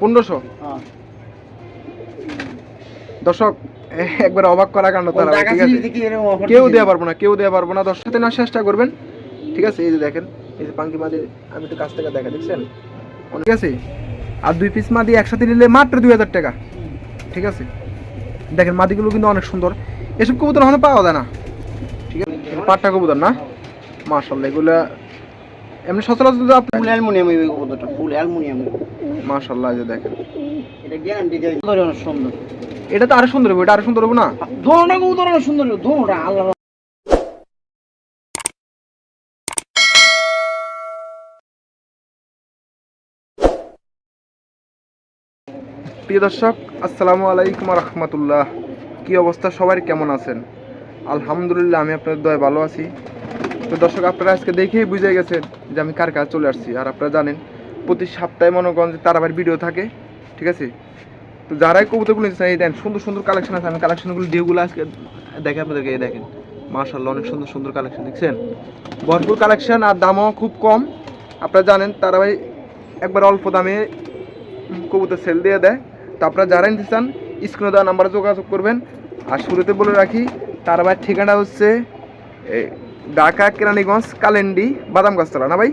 পনেরোশো। দর্শক একবার অবাক করা কাণ্ড তারা ঠিক আছে? কেউ দেওয়া পারব না কেউ দেওয়া পারব না। দশ সাথে নেওয়ার চেষ্টা করবেন। ঠিক আছে এই যে দেখেন এই যে পাঙ্কি মাদি আমি একটু কাছ থেকে দেখা দেখছেন? ঠিক আছে? আর দুই পিস মাদি একসাথে নিলে মাত্র দুই হাজার টাকা। ঠিক আছে? দেখেন মাদিগুলো কিন্তু অনেক সুন্দর। এসব কবুতর ওখানে পাওয়া যায় না। ঠিক আছে? পাট্টা কবুতর না? মাশাল্লাহ এগুলা এমনি সচরাচর ফুল অ্যালুমিনিয়াম এই কতটা ফুল অ্যালুমিনিয়াম। মাশাল্লাহ যে দেখেন। এটা গ্যারান্টি দেয়। কবুতর অনেক সুন্দর। এটা তো আরও সুন্দর হবে এটা আরও সুন্দর হবে না? ধরোটা কবুতর অনেক সুন্দর ধরোটা আল্লাহ প্রিয় দর্শক আসসালামু আলাইকুম রহমতুল্লাহ। কি অবস্থা? সবার কেমন আছেন? আলহামদুলিল্লাহ আমি আপনার দয় ভালো আছি। তো দর্শক আপনারা আজকে দেখেই বুঝে গেছেন যে আমি কার কাছে চলে আসছি। আর আপনারা জানেন প্রতি সপ্তাহে মনে করেন যে তার আবার ভিডিও থাকে, ঠিক আছে? তো যারাই কবুতরগুলো নিতে চান এই দেন, সুন্দর সুন্দর কালেকশন আছে। আমি কালেকশনগুলো ডিউগুলো আজকে দেখে আপনাদেরকে এই দেখেন। মার্শাল্লাহ অনেক সুন্দর সুন্দর কালেকশন দেখছেন? ভরপুর কালেকশন আর দামও খুব কম। আপনারা জানেন তারা ভাই একবার অল্প দামে কবুতর সেল দিয়ে দেয়। তো আপনারা যারা নিতে চান, স্ক্রিনে দেওয়া নাম্বারে যোগাযোগ করবেন। আর শুরুতে বলে রাখি তার ভাই ঠিকানা হচ্ছে ঢাকা কেরানীগঞ্জ, কালেন্ডি বাদাম গাছতলা না ভাই?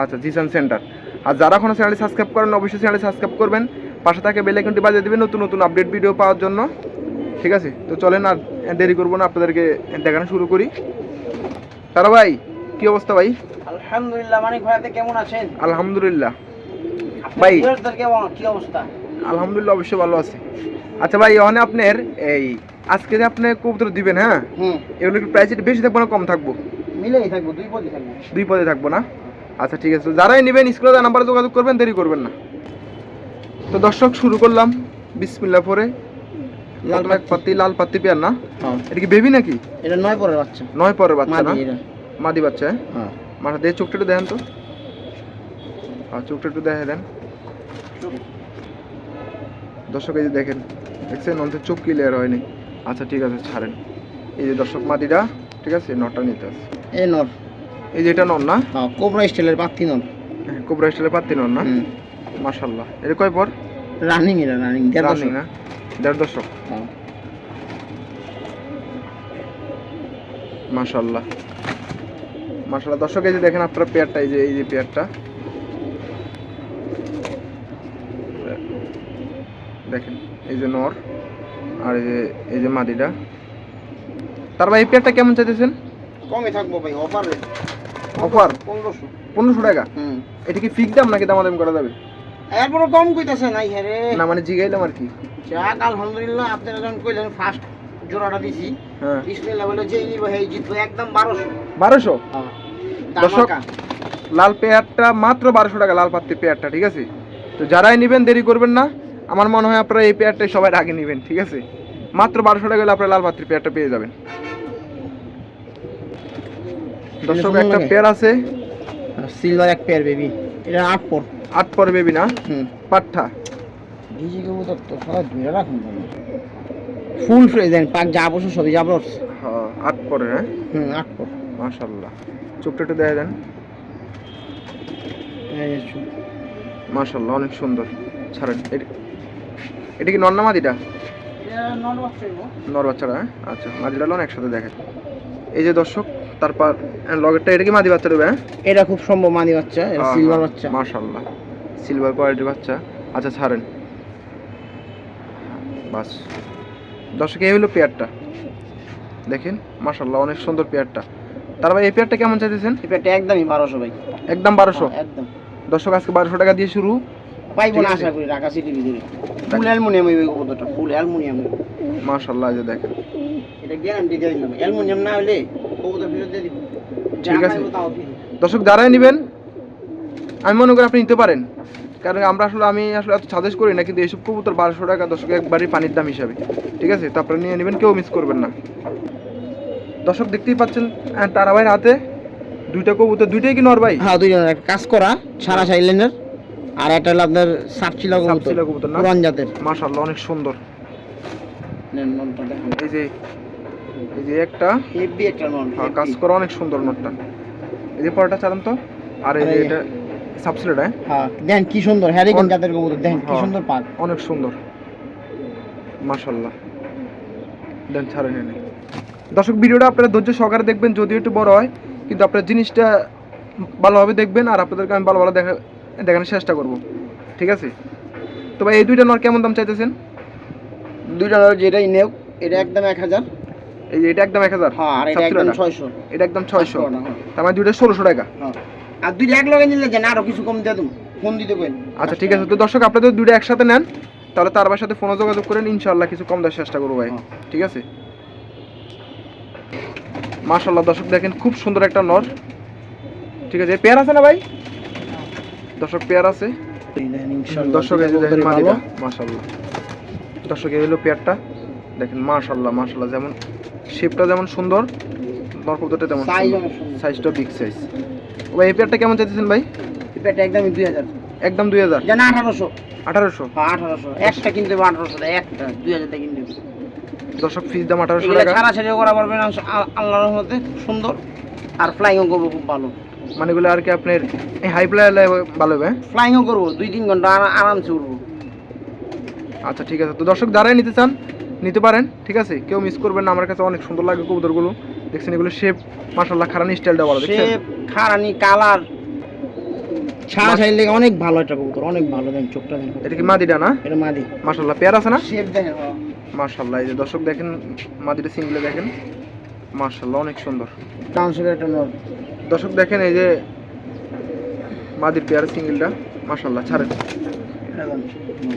আচ্ছা জিসান সেন্টার। আর যারা এখনও চ্যানেলটি সাবস্ক্রাইব করেন অবশ্যই চ্যানেলটি সাবস্ক্রাইব করবেন। পাশে থাকে বেল আইকনটি বাজিয়ে দিবেন নতুন নতুন আপডেট ভিডিও পাওয়ার জন্য। ঠিক আছে? তো চলেন আর দেরি করব না আপনাদেরকে দেখানো শুরু করি। তারা ভাই কি অবস্থা ভাই? আলহামদুলিল্লাহ মানিক ভাই আপনি কেমন আছেন? আলহামদুলিল্লাহ। ভাই। কি অবস্থা? আলহামদুলিল্লাহ অবশ্যই ভালো আছে। আচ্ছা ভাই ওখানে আপনার এই আজকে যে আপনি কবুতর দিবেন হ্যাঁ? হুম। এগুলো একটু প্রাইস বেশি থাকব না কম থাকব? মিলেই থাকব দুই পদে থাকব। দুই পদে থাকব না? আচ্ছা ঠিক আছে। যারাই নেবেন স্ক্রিনে নাম্বারে যোগাযোগ করবেন দেরি করবেন না। তো দর্শক শুরু করলাম। বিসমিল্লা পরে। লাল পেয়ার। না? হ্যাঁ। এটা কি বেবি নাকি? এটা নয় পরের বাচ্চা। নয় পরের বাচ্চা না? মাদি বাচ্চা হ্যাঁ? হ্যাঁ। মাথা দিয়ে চোখটা একটু দেখেন তো। আর চোখটা একটু দেখে দেন। দর্শক এই যে দেখেন দেখছেন? অন্তত চোখ ক্লিয়ার হয়নি। আচ্ছা ঠিক আছে ছাড়েন। এই যে দর্শক মাদিটা ঠিক আছে? নটা নিতে আছে। এই নর। এই যে এটা নন না? হ্যাঁ কোবরা স্টাইলের পাত্তি নর। হ্যাঁ, কোবরা স্টাইলের পাত্তি নর না? মাশাল্লাহ এটা কয় পর? রানিং এটা রানিং দেড় না দেড় দশক। হ্যাঁ। মাশাল্লাহ মাশাল্লাহ দর্শক এই যে দেখেন আপনার পেয়ারটা এই যে এই যে পেয়ারটা। দেখেন এই যে নর আর এই যে এই যে মাদিটা। তারপর এই পেয়ারটা কেমন চাইতেছেন? কমে থাকব ভাই অফার অফার পনেরোশো। পনেরোশো টাকা? হুম। এটা কি ফিক্স দাম নাকি দামাদাম করা যাবে? এরপরে কম কইতাছে নাই হ্যারে না মানে জিগাইলাম আর কি। যাক আলহামদুলিল্লাহ আপনারা যখন কইলেন ফার্স্ট জোড়াটা দিছি হ্যাঁ। বিসমিল্লাহ বলে যেই নিব হেই জিতবো একদম বারোশো। বারোশো? দর্শক ধামাকা। লাল পেয়ারটা মাত্র বারোশো টাকা লাল পাত্তি পেয়ারটা ঠিক আছে? তো যারাই নেবেন দেরি করবেন না। আমার মনে হয় আপনারা এই পেয়ারটাই সবাই আগে নেবেন ঠিক আছে? মাত্র বারোশো টাকা হলে আপনারা লাল পাত্রির পেয়ারটা পেয়ে যাবেন। দর্শক একটা পেয়ার আছে। সিলভার এক পেয়ার বেবি এটা আট পর। আট পরে বেবি না? হুম। পাঠা ভিজি তো সবাই ধরে রাখুন ফুল ফ্রেশ দেন পাক যা বসে সবই হ্যাঁ আট পরে হ্যাঁ? হুম আট পর। মাশাল্লাহ। চোখটা একটু দেখা দেন। মাশাল্লাহ অনেক সুন্দর। ছাড়েন এটা- কি নন্না মাদিটা? এটা নট বাচ্চা নর বাচ্চারা হ্যাঁ? আচ্ছা মাদিটা লোন একসাথে দেখেন এই যে দর্শক তারপর লগেরটা এটা কি মাদি বাচ্চা দেবে হ্যাঁ? এটা খুব সম্ভব মানি বাচ্চা এটা সিলভার বাচ্চা। মাশাল্লাহ সিলভার কোয়ালিটির বাচ্চা। আচ্ছা ছাড়েন। বাস। দর্শক এই হলো পেয়ারটা। দেখেন মাশাল্লাহ অনেক সুন্দর পেয়ারটা। তারপর এই পেয়ারটা কেমন চাইতেছেন? এই পেয়ারটা একদমই বারোশো ভাই। একদম বারোশো? হ্যাঁ, একদম। দর্শক আজকে বারোশো টাকা দিয়ে শুরু। পাইবো না আশা করি ঢাকা সিটির ভিতরে। ফুল অ্যালুমিনিয়াম হইবে কবুতরটা ফুল অ্যালুমিনিয়াম এই যে দেখেন। এটা গ্যারান্টি দিয়ে দিলাম অ্যালুমিনিয়াম না হলে কবুতর ফেরত দিয়ে দিব। ঠিক আছে। দর্শক যারাই নেবেন আমি মনে করি আপনি নিতে পারেন। কারণ আমরা আসলে আমি আসলে এত সাজেস্ট করি না কিন্তু এইসব কবুতর বারোশো টাকা দর্শক একবারই পানির দাম হিসাবে। ঠিক আছে? তো আপনারা নিয়ে নেবেন কেউ মিস করবেন না। দর্শক দেখতেই পাচ্ছেন তারা তারাবাইয়ের হাতে দুইটা কবুতর। দুইটাই কি নর ভাই? হ্যাঁ দুইজন কাজ করা সারা সাইলেন্ডের। আর একটা হলো আপনার সাপচিলা কবুতর কবুতর না? পুরান জাতের। মাশাল্লাহ অনেক সুন্দর। নেন ননটা দেখেন। এই যে এই যে একটা হেভি একটা নন আহ, কাজ করা অনেক সুন্দর নটটা। এই যে পরটা চালান তো আর এই যে এটা সাবসিলেট হ্যাঁ? হ্যাঁ দেখেন কি সুন্দর হ্যারিকেন জাতের কবুতর দেখেন কি হ্যাঁ। সুন্দর পাক। অনেক সুন্দর। মাশাল্লাহ দেন ছাড়েন এনে। দর্শক ভিডিওটা আপনারা ধৈর্য সহকারে দেখবেন যদিও একটু বড় হয় কিন্তু আপনার জিনিসটা ভালোভাবে দেখবেন আর আপনাদেরকে আমি ভালো ভালো দেখা দেখানোর চেষ্টা করব। ঠিক আছে? তো ভাই এই দুইটা নর কেমন দাম চাইতেছেন? দুইটা নর যেটাই নেও এটা একদম এক হাজার। এই যে এটা একদম এক হাজার? হ্যাঁ আর এটা একদম ছয়শো। এটা একদম ছয়শো। হ্যাঁ। তার মানে দুইটা ষোলোশো টাকা। হ্যাঁ। আর দুইটা এক লগে নিলে যেন আরও কিছু কম দিয়ে তুমি ফোন দিতে পারেন আচ্ছা ঠিক আছে। তো দর্শক আপনাদের দুইটা একসাথে নেন তাহলে তার সাথে ফোনে যোগাযোগ করেন ইনশাল্লাহ কিছু কম দেওয়ার চেষ্টা করব ভাই। হ্যাঁ। ঠিক আছে? মাশাল্লাহ দর্শক দেখেন খুব সুন্দর একটা নর। ঠিক আছে? পেয়ার আছে না ভাই? দর্শক পেয়ার আছে। দর্শক এই দেখেন মাদিটা মাশাল্লাহ। দর্শক এই হলো পেয়ারটা। দেখেন মাশাল্লাহ মাশাল্লাহ যেমন শেপটা যেমন সুন্দর নরকবুতরটা তেমন। সাইজটা বিগ সাইজ ভাই এই পেয়ারটা কেমন চাইতেছেন ভাই? এটা একদম দুই হাজার। একদম দুই হাজার? যেন আঠারোশো। আঠারোশো? হ্যাঁ আঠারোশো। একটা কিনতে হবে আঠারোশো একটা দুই হাজার টাকা কিনতে হবে। দর্শক ফিস দাম আঠারোশো টাকা। ছাড়া ছেড়ে করা পারবেন আল্লাহর রহমতে খুব সুন্দর। আর ফ্লাইংও করব খুব ভালো। মানে এগুলো আর কি আপনার এই হাই প্লাই ভালো হবে হ্যাঁ? ফ্লাইংও করব দুই তিন ঘণ্টা আরা- আরামসে উঠবো। আচ্ছা ঠিক আছে। তো দর্শক যারাই নিতে চান নিতে পারেন ঠিক আছে? কেউ মিস করবেন না আমার কাছে অনেক সুন্দর লাগে কবুতরগুলো। দেখছেন এগুলো শেপ মাশাল্লাহ খারানি স্টাইলটা সে দেখছেন? খারানি কালার ছাড়া ছাড়ি লেগে অনেক ভালো একটা কবুতর অনেক ভালো দেন চোখটা দেন এটা কি মাদিটা না? এটা মাদি। মাশাল্লাহ পেয়ার আছে না? শেপ দেখেন হ্যাঁ। মাশাল্লাহ এই যে দর্শক দেখেন মাদিটা সিঙ্গলে দেখেন। মাশাল্লাহ অনেক সুন্দর। একটা দর্শক দেখেন এই যে মাদির পেয়ার সিঙ্গেলটা মাশাল্লাহ ছাড়েন।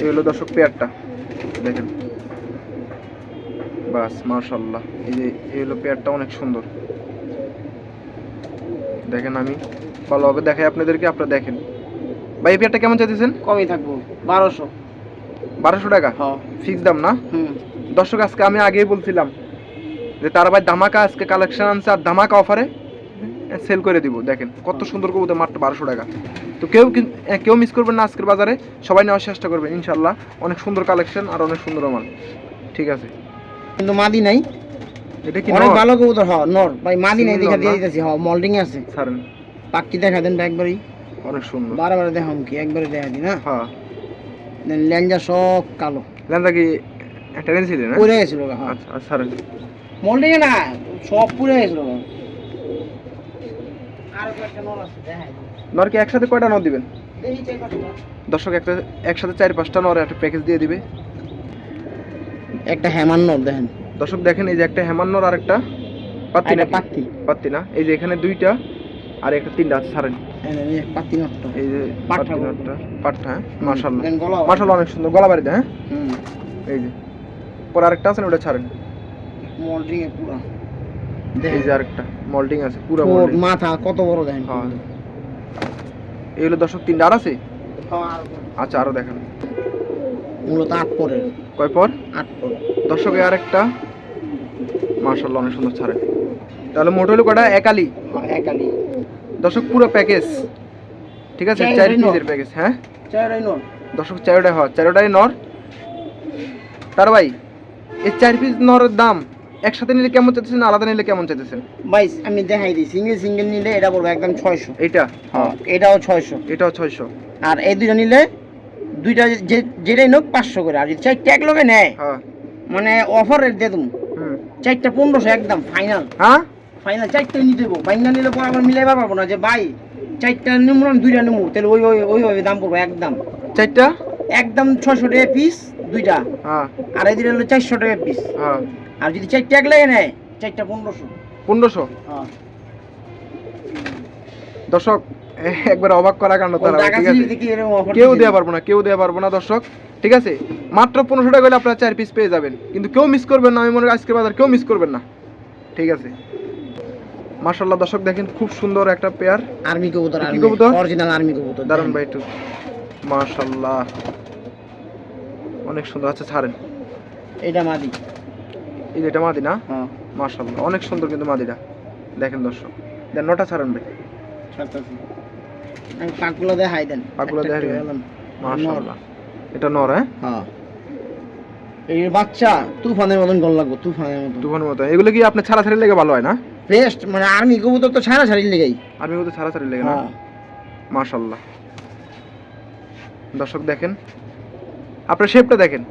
এই হলো দর্শক পেয়ারটা দেখেন। বাস মার্শাল্লাহ এই যে এই হলো পেয়ারটা অনেক সুন্দর। দেখেন আমি ভালোভাবে দেখাই আপনাদেরকে আপনারা দেখেন। ভাই এই পেয়ারটা কেমন চাইতেছেন? কমই থাকব বারোশো। বারোশো টাকা? হ্যাঁ। ফিক্স দাম না? দর্শক আজকে আমি আগেই বলছিলাম যে তার ভাই ধামাকা আজকে কালেকশন আনছে আর ধামাকা অফারে সেল করে দিব দেখেন কত সুন্দর কবুতর মাত্র বারোশো টাকা। তো কেউ কেউ মিস করবেন না আজকের বাজারে সবাই নেওয়ার চেষ্টা করবেন ইনশাল্লাহ। অনেক সুন্দর কালেকশন আর অনেক সুন্দর মাল। ঠিক আছে। কিন্তু মাদি নাই। এটা কি অনেক ভালো কবুতর হ নর। ভাই মাদি নাই দেখা দিয়ে দিতেছি হ মল্ডিং আছে। ছাড়েন। দেখা দেন একবারই। অনেক সুন্দর। বারে বারে দেখাম কি একবারে দেখা না? হ্যাঁ। দেন ল্যাঞ্জা সব কালো। কি একটা ছিল না? গেছিল গা, হ্যাঁ। আচ্ছা আচ্ছা, ছাড়েন। মল্ডিং না সব পুড়ে গেছিল। নর নর কি একসাথে কয়টা নর দিবেন? দর্শক একটা একসাথে চার পাঁচটা নর একটা প্যাকেজ দিয়ে দিবে। একটা নর দেখেন। দর্শক দেখেন এই যে একটা নর আর একটা পাত্তি নাকি? পাত্তি। পাত্তি না? এই যে এখানে দুইটা আর একটা তিনটা আছে ছাড়েন। এই যে, পাত্তি নরটা। এই যে পাত্তি বলব। নরটা হ্যাঁ? অনেক সুন্দর। গলা বাড়িতে হ্যাঁ? হুম। এই যে। পর আরেকটা আছে না ওটা ছাড়েন। মল্ডিং এ পুরা। এই যে আরেকটা মল্টিং আছে পুরো মাথা কত বড় দেখেন হ্যাঁ। দর্শক তিনটা আর আছে? হ্যাঁ, আচ্ছা আরও দেখেন। মূলত আট পরের। কয় পর? আট পর দর্শকে আরেকটা। মার্শাল্লাহ অনেক সুন্দর ছাড়ে। তাহলে মোট হলো কটা একালি। হ্যাঁ, একালি। দর্শক পুরো প্যাকেজ ঠিক আছে? চার পিসের প্যাকেজ হ্যাঁ? চারটাই নর। দর্শক চারোটা হয় চারোটাই নর। তার ভাই এই চার পিস নরের দাম একসাথে নিলে কেমন চাইতেছেন আলাদা নিলে কেমন চাইতেছেন? ভাই আমি দেখাই দিই সিঙ্গেল সিঙ্গেল নিলে এটা পড়বে একদম ছয়শো। এটা? হ্যাঁ এটাও ছয়শো। এটাও ছয়শো। আর এই দুইটা নিলে দুইটা যে যেটাই নোক পাঁচশো করে। আর যদি চারটে এক লোকে নেয় হ্যাঁ। মানে অফার রেট দিয়ে দেবো হুম। চারটা পনেরোশো একদম ফাইনাল হ্যাঁ? ফাইনাল চারটাই নিতে দেবো। বাইঙ্গা নিলে পর আবার মিলাইবার পারব না যে ভাই চারটা নিমু আমি দুইটা নিমু। তাহলে ওই ওই ওইভাবে দাম পড়ব একদম। চারটা? একদম ছশো টাকা পিস দুইটা। হ্যাঁ। আর এই দুইটা হলো চারশো টাকা পিস হ্যাঁ। আর যদি চারটে এক লাগে নেয় চারটা পনেরোশো। পনেরোশো? হ্যাঁ। দর্শক একবার অবাক করা কাণ্ড তারা ঠিক আছে? কেউ? দেওয়া পারব না কেউ দেওয়া পারব না দর্শক। ঠিক আছে? মাত্র পনেরোশো টাকা হলে আপনারা চার পিস পেয়ে যাবেন। কিন্তু কেউ মিস করবেন না আমি মনে করি আজকের বাজার কেউ মিস করবেন না। ঠিক আছে? মার্শাল্লাহ দর্শক দেখেন খুব সুন্দর একটা পেয়ার আর্মি কবুতর আর্মি কবুতর? অরিজিনাল আর্মি কবুতর দারুণ ভাই একটু। মার্শাল্লাহ অনেক সুন্দর আচ্ছা ছাড়েন। এটা মাদি। এই যে এটা মাদি না হ্যাঁ। মার্শাল্লাহ অনেক সুন্দর কিন্তু মাদিটা দেখেন দর্শক দেন নটা ছাড়েন ভাই। পাকগুলো দেখাই দেন। পাকগুলো দেখাই দেন। এলাম। এটা নর হ্যাঁ? হ্যাঁ। এই বাচ্চা তুফানের মতন গল লাগবো তুফানের মতন। তুফানের মতো এগুলো কি আপনি ছাড়া ছাড়ি লেগে ভালো হয় না? বেস্ট মানে আর্মি কবুতর তো ছাড়া ছাড়ি লেগেই। আর্মি মতো ছাড়া ছাড়ি লেগে না? হ্যাঁ। মার্শাল্লাহ দর্শক দেখেন। আপনার শেপটা দেখেন।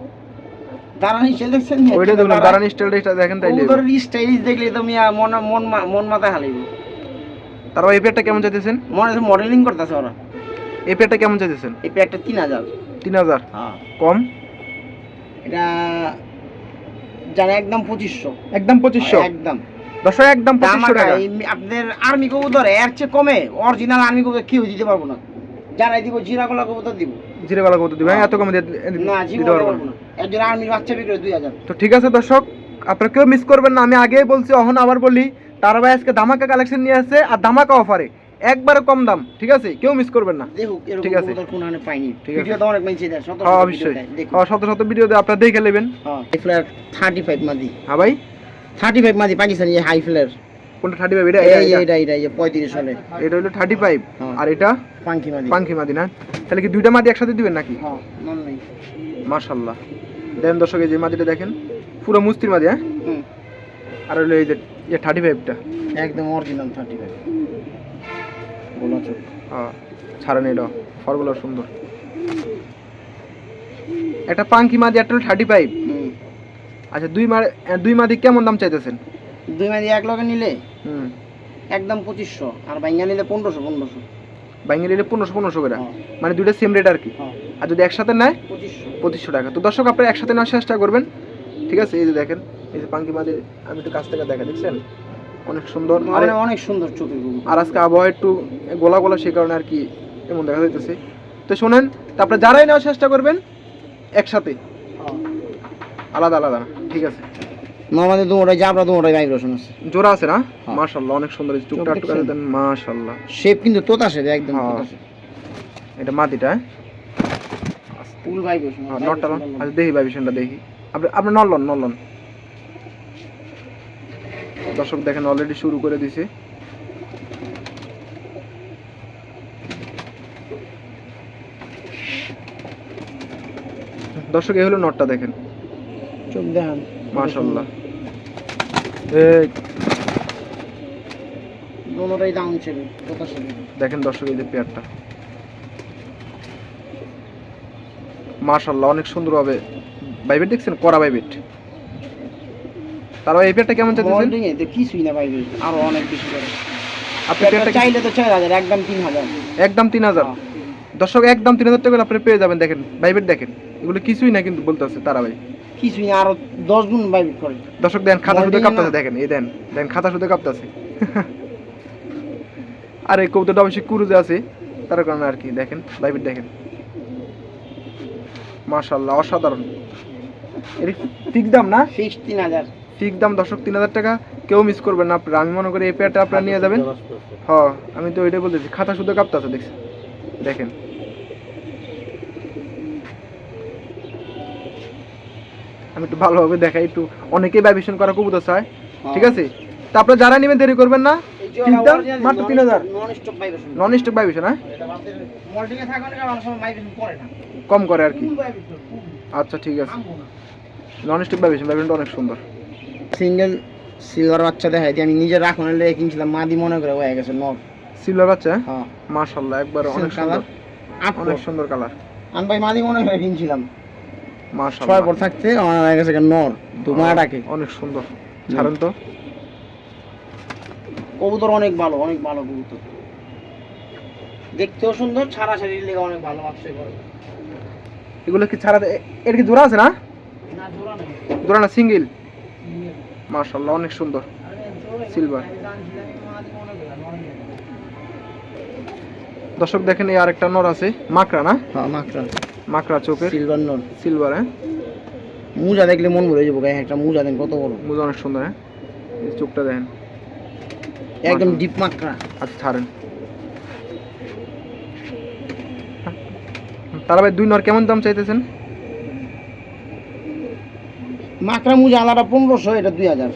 দাঁড়ানি দেখছেন ওইটা দেখুন দাঁড়ানি স্টাইলটা দেখেন তাইলে। কবুতরের স্টাইলিশ দেখলে তো মিয়া মন মন মন মাথায় হালাইব। তারপর এই পেয়ারটা কেমন চাইতেছেন? মনে হচ্ছে মডেলিং করতেছে ওরা। এই পেয়ারটা কেমন চাইতেছেন? এই প্যাকটা তিন হাজার। তিন হাজার? হ্যাঁ। কম? এটা জানে একদম পঁচিশশো। একদম পঁচিশশো? একদম। দর্শক একদম পঁচিশশো টাকা। আপনাদের আর্মি কবুতর এর চেয়ে কমে অরিজিনাল আর্মি কবুতর কেউ দিতে পারব না। জানাই দিব জিরা গলা কবুতর দিব। জিরে গলা কত দিবেন এত কমে দিয়ে- না দিতে জীবন পারব না। একজন আর্মির বাচ্চা বিক্রি দুই হাজার। তো ঠিক আছে দর্শক আপনারা কেউ মিস করবেন না আমি আগেই বলছি অহন আবার বলি তারা ভাই আজকে ধামাকা কালেকশন নিয়ে আসছে আর ধামাকা অফারে একবারে কম দাম ঠিক আছে? কেউ মিস করবেন না। ঠিক আছে। আছে। ভিডিও তো অনেক মেনছে দেয় শত হ্যাঁ শত অবশ্যই। হ্যাঁ শত শত ভিডিও দিয়ে আপনারা দেখে নেবেন। হ্যাঁ থার্টি ফাইভ মাদি। হ্যাঁ ভাই। থার্টি ফাইভ মাদি পাকিস্তানি হাই ফ্লেয়ার কোনটা থার্টি ফাইভ এটা এটা- এটা। এই পঁয়ত্রিশ সালে এটা হলো থার্টি ফাইভ হ্যাঁ। আর এটা? পাঙ্কি মাদি। পাঙ্কি মাদি না? তাহলে কি দুইটা মাদি একসাথে দিবেন নাকি? হ্যাঁ মাশাল্লাহ দেন দর্শক যে মাদিটা দেখেন পুরো মুস্তির মাদি হ্যাঁ? আর হলো এই যে থার্টি ফাইভটা একদম অরিজিনাল থার্টি ফাইভ গোলা চোখ। হ্যাঁ ছাড়েন এটা ফরগুলো সুন্দর। একটা পাঙ্কি মাদি একটা হলো থার্টি ফাইভ আচ্ছা দুই মা দুই মাদি কেমন দাম চাইতেছেন? দুই মাদি এক লগে নিলে হুম। একদম পঁচিশশো আর বাইঙ্গা নিলে পনেরোশো পনেরোশো। বাইঙ্গে নিলে পনেরোশো পনেরোশো করে? হ্যাঁ। মানে দুইটা সেম রেট আর কি? হ্যাঁ। আর যদি একসাথে নেয়? পঁচিশশো। পঁচিশশো টাকা। তো দর্শক আপনারা একসাথে নেওয়ার চেষ্টা করবেন। ঠিক আছে এই যে দেখেন এই যে পাঙ্কি মাদি আমি একটু কাছ থেকে দেখা দেখছেন? অনেক সুন্দর। মানে অনেক সুন্দর চোখের আর আজকে আবহাওয়া একটু গোলা গোলা সেই কারণে আর কি এমন দেখা যাইতেছে। তো শোনেন তারপরে যারাই নেওয়ার চেষ্টা করবেন একসাথে। হ্যাঁ। আলাদা আলাদা। ঠিক আছে। আমাদের দুটাই জাবরা দুটাই ভাইব্রেশন আছে। জোড়া আছে না? হ্যাঁ। মাশাল্লাহ অনেক সুন্দর কাছে দেখছেন? দেন শেপ কিন্তু তোতা শেপ একদম হ্যাঁ। এটা মাটিটা? ফুল ভাইব্রেশন হ্যাঁ নটটা আচ্ছা দেখি ভাইবেশনটা দেখি। আপনি আপনি নলন নলন। দর্শক দেখেন অলরেডি শুরু করে দিছে। দর্শক এই হলো নটটা দেখেন। চোখ দেখান। মাশাল্লাহ এই দাম ছিল দেখেন দর্শক এই যে পেয়ারটা। মাশাল্লাহ অনেক বাইবেট দেখছেন? করা বাইবেট তারপর এই পেয়ারটা কেমন এ তো কিছুই না আরও অনেক করে। আপনি পেয়ারটা চাইলে তো ছয় হাজার একদম তিন হাজার। একদম তিন হাজার। হ্যাঁ। দর্শক একদম টাকা করে আপনি পেয়ে যাবেন দেখেন। বাইবেট দেখেন। এগুলো কিছুই না কিন্তু বলতে আছে তারা ভাই। কিছুই না আরও দশ গুণ ভাইব্রেট করে। দর্শক দেন খাতা শুধু কাঁপতেছে দেখেন এই দেন দেন খাতা শুধু কাঁপতেছে। আর এই কবুতরটা অবশ্যই কুরুজে আছে। তার কারণে আর কি দেখেন বাইবেট দেখেন। মাশাল্লাহ অসাধারণ। এর ফিক্স দাম না? ফিক্স তিন হাজার। ফিক্স দাম দর্শক তিন হাজার টাকা। কেউ মিস করবেন না আপনারা আমি মনে করি এই পেয়ারটা আপনারা নিয়ে যাবেন। হ্যাঁ আমি তো ওইটাই বলতেছি খাতা শুধু কাঁপতেছে দেখছেন দেখেন। আমি একটু ভালোভাবে দেখাই একটু অনেকেই ভাইবেশন করা কবুতর চায় ঠিক আছে? তা আপনারা যারা নেবেন দেরি করবেন না দাম মাত্র 3000 non stop vibration non stop vibration হ্যাঁ কম করে আর কি। আচ্ছা ঠিক আছে। নন স্টপ ভাইবেশন ভাইবেশনটা অনেক সুন্দর। সিঙ্গেল সিলভার বাচ্চা দেখাইতে আমি নিজে রাখুন লেগে কিনছিলাম মাদি মনে করে হয়ে গেছে নর। সিলভার বাচ্চা হ্যাঁ? মাশাল্লাহ একবার অনেক সুন্দর। আট অনেক সুন্দর কালার আমি ভাই মাদি মনে করে কিনছিলাম। ছয় পর থাকতে আমার গেছে নর। দুমা ডাকে অনেক সুন্দর। ছাড়েন তো। কবুতর অনেক ভালো অনেক ভালো কবুতর। দেখতেও সুন্দর ছাড়া ছাড়ির লেগে অনেক ভালো বাচ্চা এগুলো। কি ছাড়া এর কি জোড়া আছে না? না জোড়া নেই জোড়া না সিঙ্গেল? মাশাল্লাহ অনেক সুন্দর। Silver. দর্শক দেখেন এই আরেকটা নর আছে মাকড়া না? হ্যাঁ মাকড়া। মাকড়া চোখের? সিলভার নর সিলভার হ্যাঁ? মুজা দেখলে মন ভরে যাব গায়ে একটা মুজা দেন কত বড়। মুজ অনেক সুন্দর হ্যাঁ? এই চোখটা দেখেন। একদম ডিপ মাকড়া। আচ্ছা ছাড়েন। তারা ভাই দুই নর কেমন দাম চাইতেছেন? মাকড়া মুজা আলাদা পনেরোশো এটা দুই হাজার।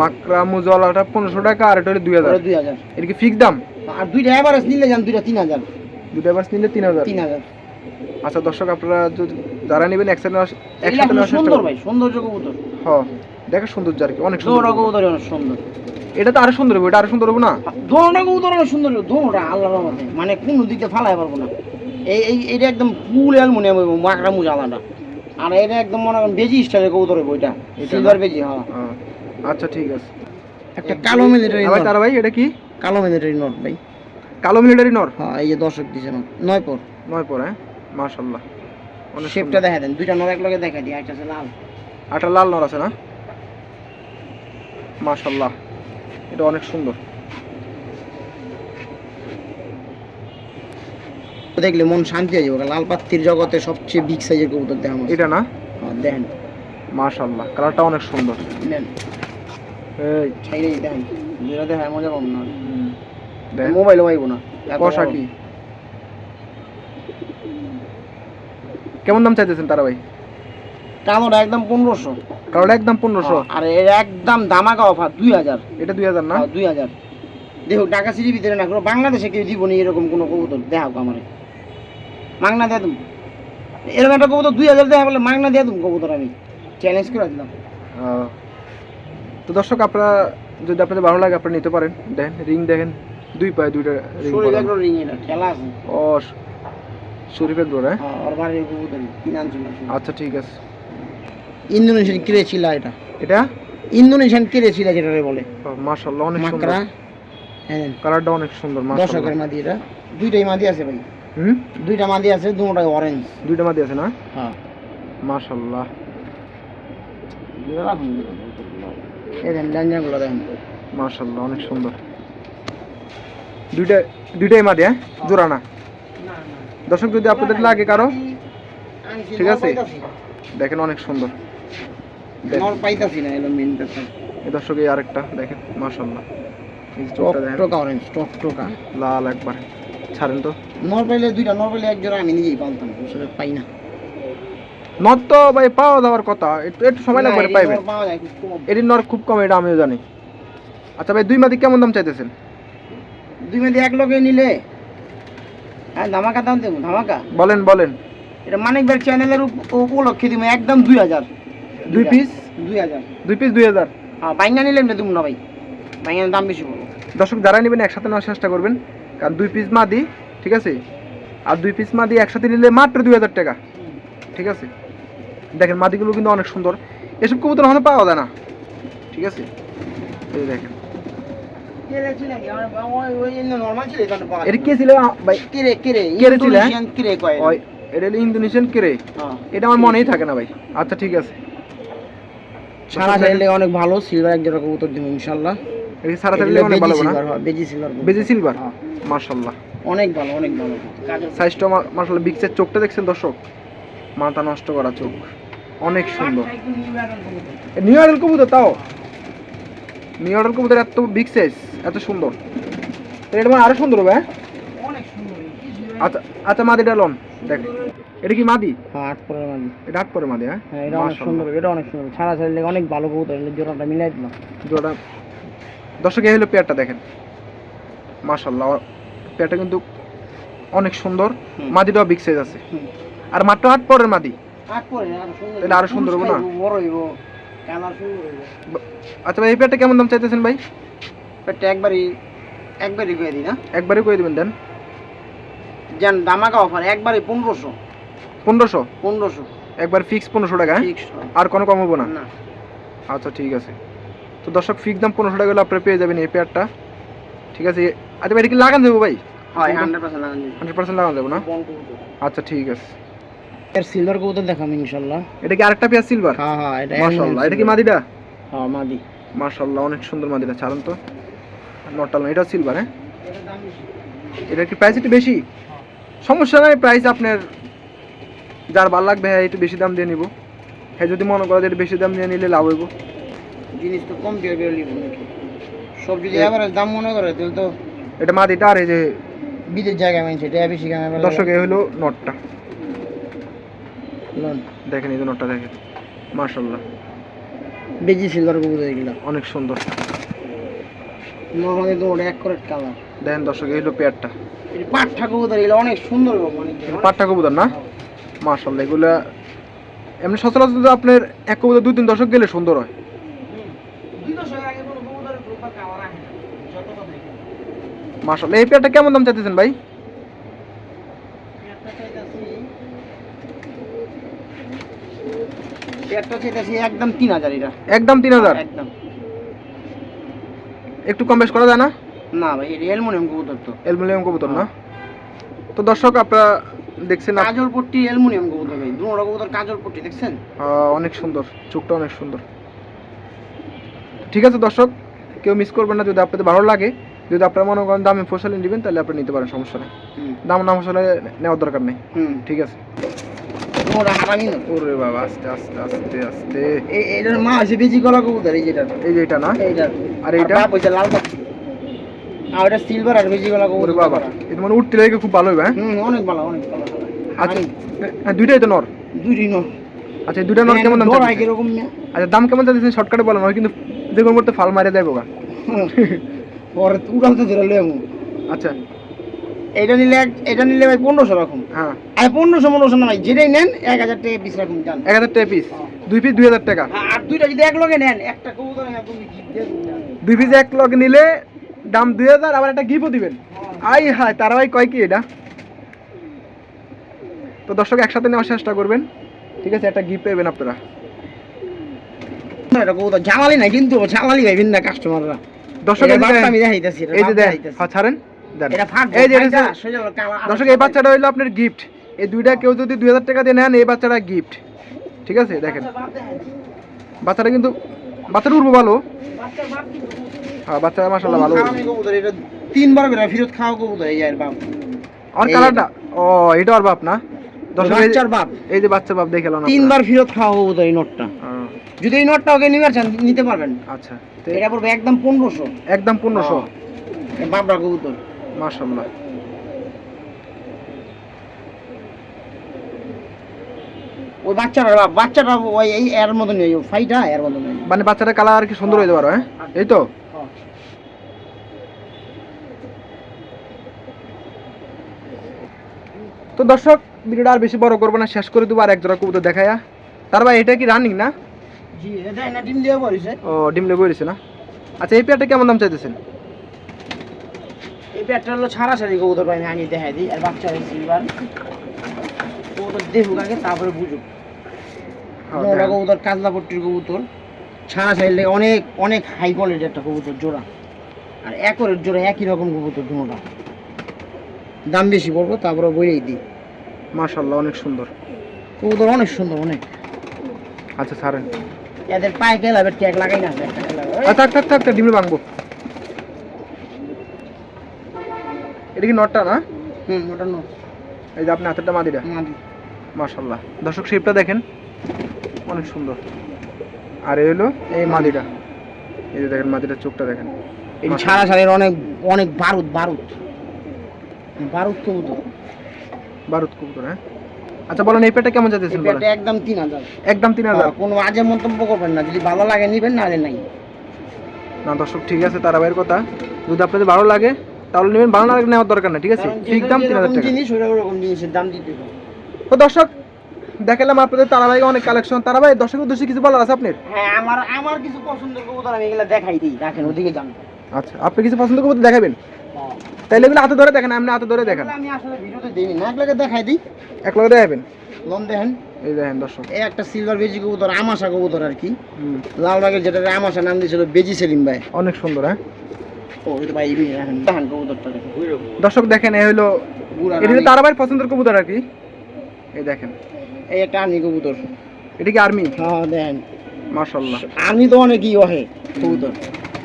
মাকড়া মুজওয়ালাটা পনেরোশো টাকা আর এটা হলো দুই হাজার। দুই হাজার। এর কি ফিক্স দাম? আর দুইটা এভারেজ নিলে যান দুইটা তিন হাজার। দুটো বাস নিলে তিন হাজার। তিন হাজার। আচ্ছা দর্শক আপনারা যদি যারা নেবেন একসাথে একসাথে নেওয়ার চেষ্টা সুন্দর ভাই সৌন্দর্য কবুতর। হ্যাঁ দেখে সৌন্দর্য আর কি অনেক সুন্দর কবুতর। অনেক সুন্দর। এটা তো আরও সুন্দর হবে এটা আরও সুন্দর হবে না? দোনোটা কবুতর অনেক সুন্দর হবে দোনোটা আল্লাহর রহমতে। মানে কোনো দিকে ফালাই পারব না। এই এই এটা একদম ফুল অ্যালমোনিয়াম হইব মাকড়া মুজ আলাদা। আর এটা একদম মনে করেন বেজি স্টাইলের কবুতর হইব এটা এটা সিলভার বেজি হ্যাঁ। আচ্ছা ঠিক আছে। একটা কালো মিলিটারি আবার তারা ভাই এটা কি? কালো মিলিটারি নট ভাই। কালো মিলিটারি নট হ্যাঁ এই যে দর্শক দিছে নয় পর। নয় পর হ্যাঁ। মাশাল্লাহ অনেক শেপটা দেখা দেন দুইটা নর এক লগে দেখা দিই একটা আছে লাল। আটা লাল নর আছে না? মাশাল্লাহ এটা অনেক সুন্দর। দেখলে মন শান্তি হয়ে যাবে লাল পাত্তির জগতে সবচেয়ে বিগ সাইজের কবুতর দেখা আমার এটা না? হ্যাঁ দেখেন। মাশাল্লাহ কালারটা অনেক সুন্দর। নেন। এই। ছাইরে দেখেন যেটা দেখা মজা পাবো না। মোবাইলও পাইব না। কষা কি? কেমন দাম চাইতেছেন তারা ভাই? কালোটা একদম পনেরোশো। কালারটা একদম পনেরোশো। আর এর একদম দামাকা অফার দুই হাজার। এটা দুই হাজার না? দুই হাজার। দেখো ঢাকা সিটির ভিতরে না কোনো বাংলাদেশে কেউ দিব নি এরকম কোনো কবুতর দেখাও আমারে মাংনা দিয়ে তুমি এরকম একটা কবুতর দুই হাজার দেখা বলে মাংনা দিয়ে তুমি কবুতর আমি। চ্যালেঞ্জ করে দিলাম। তো দর্শক আপনারা যদি আপনাদের ভালো লাগে আপনারা নিতে পারেন। দেখেন রিং দেখেন দুই পায়ে দুইটা রিং খেলা আছে। ও শরীফের ডোর হ্যাঁ হ্যাঁ, আচ্ছা ঠিক আছে। ইন্দোনেশিয়ান কিরে ছিল এটা? এটা? ইন্দোনেশিয়ান কিরে ছিল যেটা বলে? মাশাল্লাহ অনেক সুন্দর। হ্যাঁ কালারটা অনেক সুন্দর দর্শকের মাদি এটা। দুইটাই মাদি আছে ভাই। হুম? দুইটা মাদি আছে দুটাই অরেঞ্জ দুইটা মাদি আছে না? হ্যাঁ। মাশাল্লাহ এই দেন ডাঞ্জাগুলো দেখেন। মাশাল্লাহ অনেক সুন্দর। দুইটা দুইটাই মাদি হ্যাঁ? জোড়া না? দর্শক যদি আপনাদের লাগে কারও ঠিক আছে। দেখেন অনেক সুন্দর। নর পাইতাছি না এলো মেন দর্শক এই আরেকটা দেখেন অরেঞ্জ টক লাল একবার। ছাড়েন তো। নর পাইলে দুইটা নর পাইলে এক জোড়া আমি নিজেই পালতাম পাই না। নট তো ভাই পাওয়া যাওয়ার কথা। একটু একটু সময় লাগবে পাইবেন নর। এটির নর খুব কম এটা আমিও জানি। আচ্ছা ভাই দুই মাদি কেমন দাম চাইতেছেন? দুই মেয়েদের এক লগে নিলে হ্যাঁ ধামাকা দাম দেবো ধামাকা? বলেন বলেন। এটা মানিক ব্যাগ চ্যানেলের উপ- উপলক্ষে দিব একদম দুই হাজার। দুই পিস দুই হাজার। দুই পিস দুই হাজার? হ্যাঁ বাইঙ্গা নিলে এমনি দিব না ভাই। বাইঙ্গার দাম বেশি পড়ব দর্শক যারা নেবেন একসাথে নেওয়ার চেষ্টা করবেন কারণ দুই পিস মাদি ঠিক আছে? আর দুই পিস মাদি একসাথে নিলে মাত্র দুই হাজার টাকা। ঠিক আছে? দেখেন মাদিগুলো কিন্তু অনেক সুন্দর। এসব কবুতর ওখানে পাওয়া যায় না। ঠিক আছে? এই দেখেন নর্মাল ছিল এখানে পাওয়া এটা কে ছিল? ভাই। কিরে কিরে কিরে ছিল? কিরে কয়? এটা হলো ইন্দোনেশিয়ান কেরে এটা আমার মনেই থাকে না ভাই। আচ্ছা ঠিক আছে। সারা চাইলে অনেক ভালো সিলভার এক জোড়া কবুতর দিব ইনশাআল্লাহ। এটা সারা থাকলে অনেক ভালো না? বেজি সিলভার বেজি সিলভার। অনেক ভালো অনেক ভালো। সাইজটা মাশাল্লাহ বিক্সের চোখটা দেখছেন দর্শক? মাথা নষ্ট করা চোখ। অনেক সুন্দর। নিউ অর্ডার কবুতর তাও? নিউ অর্ডার কবুতর এত বিগ সাইজ এত সুন্দর। এটা মানে আরও সুন্দর হবে হ্যাঁ? অনেক সুন্দর আচ্ছা আচ্ছা মাদিটা লন দেখ। এটা কি মাদি? হ্যাঁ আট পরের মাঝে এটা আট করে মাদি হ্যাঁ? হ্যাঁ এটা অনেক সুন্দর এটা অনেক সুন্দর। ছাড়া চাইলে অনেক ভালো কবুতর এলে জোড়াটা মিলাই দিলাম। জোড়া। দর্শক এই হলো পেয়ারটা দেখেন। মাশাল্লাহ পেয়ারটা কিন্তু অনেক সুন্দর। মাদিটাও বিগ সাইজ আছে। আর মাত্র আট পরের মাদি। আট পরে আরও সুন্দর। আরও সুন্দর হবে না? বড় হইব। আচ্ছা ভাই এই পেয়ারটা কেমন দাম চাইতেছেন ভাই? পেটটা একবারই একবারই করে দিই না। একবারে করে দেবেন দেন। যেন দামাকা অফার একবারই পনেরোশো। পনেরোশো? পনেরোশো। একবার ফিক্স পনেরোশো টাকা হ্যাঁ? আর কোনো কম হব না? না। আচ্ছা ঠিক আছে। তো দর্শক ফিক্স দাম পনেরোশো টাকা হলে আপনারা পেয়ে যাবেন এই পেয়ারটা। ঠিক আছে? আচ্ছা ভাই এটা কি লাগান দেবো ভাই? হয় হান্ড্রেড পার্সেন্ট লাগান দেবো না? আচ্ছা ঠিক আছে। এর সিলভার কবুতর দেখাম ইনশাল্লাহ। এটা কি আরেকটা পেয়ার সিলভার হ্যাঁ হ্যাঁ এটা মাশাল্লাহ এটা কি মাদিটা? হ্যাঁ মাদি। মাশাল্লাহ অনেক সুন্দর মাদিটা ছাড়ুন তো। নটাল এটা সিলভার হ্যাঁ? এটা কি প্রাইস একটু বেশি? সমস্যা নাই প্রাইস আপনার যার ভালো লাগবে হ্যাঁ একটু বেশি দাম দিয়ে নিব। হ্যাঁ যদি মনে করে যে একটু বেশি দাম দিয়ে নিলে লাভ হইব। জিনিস তো কম দিয়ে বেরোলি সব যদি এভারেজ দাম মনে করে তাহলে তো এটা মাদিটা আর এই যে বিদেশ জায়গায় মানছে এটা বেশি দর্শক এই হলো নটটা। দেখেন এই নটটা দেখেন। মাশাল্লাহ বেজি সিলভার কবুতর এগুলো। অনেক সুন্দর। নর্মালি তো ওটা এক করে কালার। দেখেন দর্শক এই হলো পেয়ারটা। পাট্টা কবুতর এগুলো অনেক সুন্দর পাট্টা কবুতর না? মাশাল্লাহ এগুলা এমনি সচরাচর তো আপনার এক কবুতর দুই তিন দশক গেলে সুন্দর হয়। মাশাল্লাহ এই পেয়ারটা কেমন দাম চাইতেছেন ভাই? একদম তিন হাজার এটা। একদম তিন হাজার? একদম। একটু কম বেশ করা যায় না? না ভাই অ্যালুমিনিয়াম কবুতর তো। অ্যালুমিনিয়াম কবুতর না? তো দর্শক আপনারা দেখছেন কাজল পট্টি অ্যালুমিনিয়াম কবুতর ভাই দুটো কবুতর কাজল পট্টি দেখছেন? অনেক সুন্দর চোখটা অনেক সুন্দর। ঠিক আছে দর্শক কেউ মিস করবেন না যদি আপনাদের ভালো লাগে যদি আপনারা মনে করেন দামে ফসলে নেবেন তাহলে আপনি নিতে পারেন সমস্যা নেই। দাম না ফসলে নেওয়ার দরকার নেই। ঠিক আছে। দুটো হারামি না? ওরে বাবা আস্তে আস্তে আস্তে আস্তে। এটার মা আছে বেশি গলা কবুতর এই যেটা। এই যে এটা না? এইটার আর এইটা? বাপ হইছে লাল পাখি আর এটা সিলভার আর বেশি গলা ওরে বাবা এটা মানে উঠতে লেগে খুব ভালো হবে হ্যাঁ? হুম অনেক ভালো অনেক ভালো। আচ্ছা হ্যাঁ, দুইটাই তো নর। দুইটি নো আচ্ছা দুইটা নর কেমন দাম চাইতেছেন? আচ্ছা দাম কেমন চাইছেন শর্টকাটে বলেন ওই কিন্তু দেখুন মধ্যে ফাল মারে দেবো গা পরে উড়াল তো ধরে আচ্ছা এটা নিলে এটা নিলে ভাই পনেরোশো রকম। হ্যাঁ। আর পনেরোশো পনেরোশো না ভাই যেটাই নেন এক হাজার টাকা পিস রাখুন জান এক হাজার টাকা পিস দুই পিস দুই হাজার টাকা? আর দুইটা যদি এক লগে নেন একটা কবুতর। দুই পিস এক লগ নিলে দাম দুই হাজার আবার একটা গিফটও দিবেন। আই হায় তারা ভাই কয় কি এটা? তো দর্শক একসাথে নেওয়ার চেষ্টা করবেন। ঠিক আছে একটা গিফট পাবেন আপনারা। না, এটা কবুতর নাই কিন্তু জ্বালালি ভাইবেন না কাস্টমাররা দর্শক এই যে আমি দেখাইতেছি এই যে দেখাইতাছি। হ্যাঁ ছাড়েন। এই যে দর্শক এই বাচ্চাটা হইল আপনার গিফট এই দুইটা কেউ যদি দুই হাজার টাকা দিয়ে নেন এই বাচ্চাটা গিফট ঠিক আছে? দেখেন। বাচ্চা বাপ বাচ্চাটা কিন্তু বাচ্চাটা উঠবো ভালো। বাচ্চার হ্যাঁ বাচ্চাটা মাসাল্লাহ ভালো। খাওয়ানি কবুতর, এটা তিনবার করে ফেরত খাওয়া কবুতর এই বাপ। আর কালারটা? ও এটা আর বাপ না? দর্শক বাচ্চার বাপ। এই যে বাচ্চা বাপ দেখে না তিনবার ফেরত খাওয়া কবুতর এই নোটটা। হ্যাঁ, যদি এই নোটটা ওকে নিবার চান নিতে পারবেন। আচ্ছা এটা পড়বে একদম পনেরোশো। একদম পনেরোশো। বাবরা কবুতর। মাসাল্লাহ ওই বাচ্চাটা বাপ বাচ্চাটা ওই এই এর মতন নেই ফাইটা এর মতন নেই মানে বাচ্চাটা কালার আর কি সুন্দর হয়ে যাবে হ্যাঁ? এই তো? তো দর্শক ভিডিওটা আর বেশি বড় করব না শেষ করে দেবো আর এক জোড়া কবুতর দেখায়া তার ভাই এটা কি রানিং না? জি এটা ডিম দিয়ে ও ডিম রয়েছে না? আচ্ছা এই পেয়ারটা কেমন দাম চাইতেছেন? পেটটা হলো ছাড়া ছাড়ি কবুতর আমি আনি দেখাই দিই। আর বাচ্চা হয়েছে এবার। কবুতর দেখুক আগে তারপরে বুঝুক। হ্যাঁ, মোটা কবুতর কাতলা পট্টির কবুতর। ছাড়া ছাড়লে অনেক অনেক হাই কোয়ালিটির একটা কবুতর জোড়া। আর একরের জোড়া একই রকম কবুতর দুটোটা দাম বেশি পড়ব তারপরে বইলেই দিই। মাশাল্লাহ অনেক সুন্দর। কবুতর অনেক সুন্দর অনেক। আচ্ছা ছাড়েন। এদের পায়ে গেলাবে ট্যাগ লাগাই না থাক থাক থাক, ডিমে ভাঙবো। এটা কি নটটা না? হুম ওটা নো এই যে আপনি হাতেরটা মাদিটা মাদি। মাশাল্লাহ দর্শক শেপটা দেখেন। অনেক সুন্দর। আর এই হলো এই মাদিটা এই যে দেখেন মাদিটার চোখটা দেখেন। এই অনেক অনেক বারুদ বারুদ। বারুদ কবুতর। বারুদ কবুতর হ্যাঁ? আচ্ছা বলেন এই পেটটা কেমন যাইতেছেন একদম তিন হাজার। একদম তিন হাজার? কোনো আজে মন্তব্য করবেন না। যদি ভালো লাগে নিবেন না নাই। না দর্শক ঠিক আছে তারা ভাইয়ের কথা। যদি আপনাদের ভালো লাগে তাহলে নেবেন ভালো না নেওয়ার দরকার না ঠিক আছে? ঠিক দাম তিন হাজার টাকা। জিনিস ওরকম জিনিসের দাম দিতে তো দর্শক দেখালাম আপনাদের তারাবাই অনেক কালেকশন তারাবাই দর্শকের উদ্দেশ্যে কিছু বলার আছে আপনার? হ্যাঁ আমার আমার কিছু পছন্দের কবুতর আমি এগুলা দেখাই দিই রাখেন ওদিকে যান। আচ্ছা আপনি কিছু পছন্দ করতে দেখাবেন? তাইলে এগুলো হাতে ধরে দেখেন আপনি হাতে ধরে দেখেন। আমি আসলে ভিডিওতে দিই না একলাকে দেখাই দিই। এক লগে দেখাবেন? লন দেখেন। এই দেখেন দর্শক। এই একটা সিলভার বেজি কবুতর আমাশা কবুতর আর কি। হুম, লালবাগের যেটা আমাশা নাম দিয়েছিল বেজি সেলিম ভাই। অনেক সুন্দর হ্যাঁ? দর্শক দেখেন এই হলো এটা হলো রানী। তারাবাইয়ের পছন্দের কবুতর আর কি। এই দেখেন। এই একটা আর্মি কবুতর। এটা কি আর্মি? হ্যাঁ দেখেন মাশাল্লাহ আর্মি তো অনেক অনেকই ওহে কবুতর।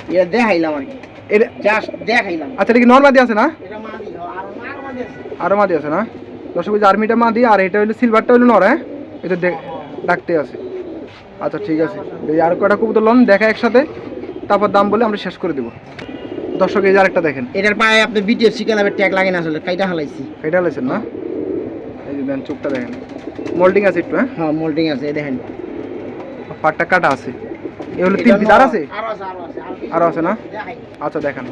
এটা দেখাইলাম আর কি। এটা জাস্ট দেখাইলাম। আচ্ছা এটা কি নর্মাদি আছে না? এটা মাদি আর মাদি আছে। না? দর্শক আর্মিটা মাদি আর এটা হলো সিলভারটা হলো নর হ্যাঁ? এটা দেখ- ডাকতে আছে। আচ্ছা ঠিক আছে। আর কয়টা কবুতর লন দেখা একসাথে। তারপর দাম বলে আমরা শেষ করে দেবো। দর্শক এই যে আরেকটা দেখেন। এটার পায়ে আপনি বিটিএফসি ক্লাবের ট্যাগ লাগে না আসলে কাইটা হালাইছি। এটা লেছেন না? এই যে দেন চোখটা দেখেন। মোল্ডিং আছে একটু হ্যাঁ? হ্যাঁ মোল্ডিং আছে এই দেখেন। পাটটা কাটা আছে। এ হলো তিন পিস আর আছে? আরও আছে না? আচ্ছা দেখান।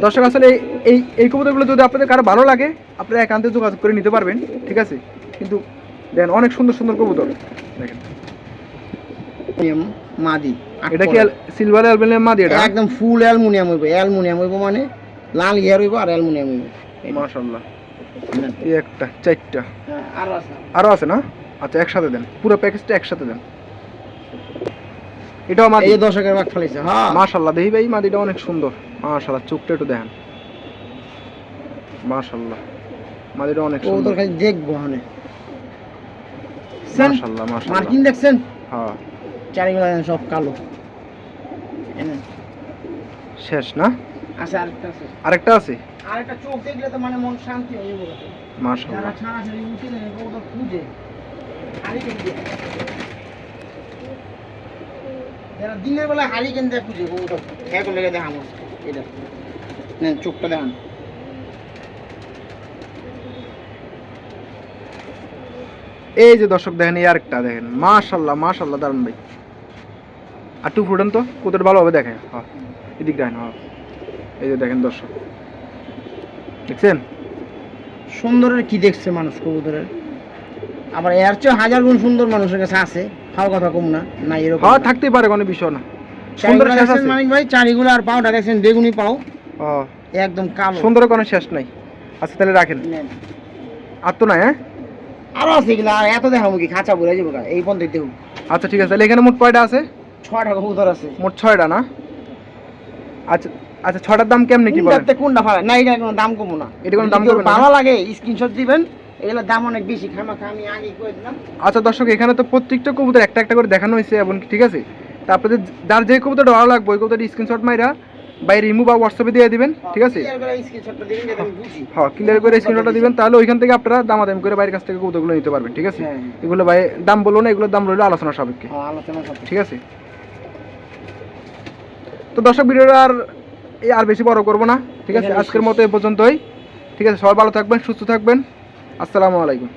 দর্শক আসলে এই- এই এই কবুতরগুলো যদি আপনাদের কারও ভালো লাগে আপনারা একান্তে যোগাযোগ করে নিতে পারবেন ঠিক আছে? কিন্তু দেন অনেক সুন্দর সুন্দর কবুতর। দেখেন। মাদি। এটা কি সিলভার অ্যালবেনিয়াম মাদি এটা? একদম ফুল অ্যালুমিনিয়াম হইব অ্যালুমিনিয়াম হইব মানে লাল ইয়ার হইব আর অ্যালুমিনিয়াম হইব। মাশাআল্লাহ। এই একটা চারটা। হ্যাঁ, আরও আছে। আরও আছে না? আচ্ছা একসাথে দেন। পুরো প্যাকেজটা একসাথে দেন। এটাও মাদি। এই দশকের বাঘ ফালাইছে হ্যাঁ। মাশাল্লাহ দেখি ভাই মাদিটা অনেক সুন্দর। মাশাল্লাহ চোখটা একটু দেখেন। মাশাল্লাহ মাদিটা অনেক সুন্দর। খালি দেখব হনে মাশাল্লাহ মাশাল্লাহ মার্কিন দেখছেন? হ্যাঁ। চারিগুলো সব কালো। শেষ না? আছে আরেকটা আছে। আরেকটা আছে? আরেকটা চোখ দেখলে তো মানে মন শান্তি হয়ে যাবে। যারা মাশাল্লাহ ছাড়াছাড়ি উঠে কবুতর খুঁজে। হারিকেন দিয়ে। যারা দিনের বেলা হারিকেন দিয়ে খুঁজে লেগে দেখাম এটা নেন চোখটা দেখান। এই যে দর্শক দেখেন এই আরেকটা দেখেন। মাশাল্লাহ মাশাল্লাহ দারুণ ভাই। আর টু ফুটেন তো কতটা ভালোভাবে দেখেন। হ্যাঁ এদিক দেখেন হ্যাঁ। এই যে দেখেন দর্শক। দেখছেন? সুন্দরের কি দেখছে মানুষ কবুতরের? আবার এর চেয়ে হাজার গুণ সুন্দর মানুষের কাছে আছে। খাওয়া কথা কম না না এরকম। হ্যাঁ না। থাকতেই পারে কোনো বিষয় না। সুন্দর শেষ আছে। মানিক ভাই? চারিগুলো আর পাওটা দেখছেন বেগুনি পাও। হ্যাঁ। একদম কালো। সুন্দর কোনো শেষ নাই। আচ্ছা তাহলে রাখেন। আর তো নাই হ্যাঁ? আরও আছে এগুলো আর এত দেখাবো কি? খাঁচা বলে যাব এই পর্যন্ত দেখুন আচ্ছা ঠিক আছে। তাহলে এখানে মোট কয়টা আছে? ছটা কবুতর আছে। মোট ছয়টা না? আচ্ছা আচ্ছা ছয়টার দাম কেমনি কি বলেন? কোনটা ভালো না এটা কোনো দাম কমো না। এটা কোনো দাম যদি না? ভালো লাগে স্ক্রিনশট দিবেন। এগুলোর দাম অনেক বেশি খামাখা আমি আগে করে দিলাম। আচ্ছা দর্শক এখানে তো প্রত্যেকটা কবুতর একটা একটা করে দেখানো হয়েছে এবং ঠিক আছে? তারপরে যার যে কবুতরটা ভালো লাগবে ওই কবুতরটি স্ক্রিনশট মাইরা বাই রিমুভ বা হোয়াটসঅ্যাপে দিয়ে দিবেন ঠিক আছে? হ্যাঁ ক্লিয়ার করে স্ক্রিনশটটা দিবেন তাহলে ওইখান থেকে আপনারা দামাদামি করে বাইরের কাছ থেকে কবুতরগুলো নিতে পারবেন ঠিক আছে? হ্যাঁ। এগুলো ভাই দাম বলব না এগুলোর দাম রইল আলোচনা সাপেক্ষে হ্যাঁ, ঠিক আছে? তো দর্শক ভিডিওটা আর এই আর বেশি বড় করব না। ঠিক আছে? আজকের মতো এ পর্যন্তই। ঠিক আছে? সবাই ভালো থাকবেন সুস্থ থাকবেন। আসসালামু আলাইকুম।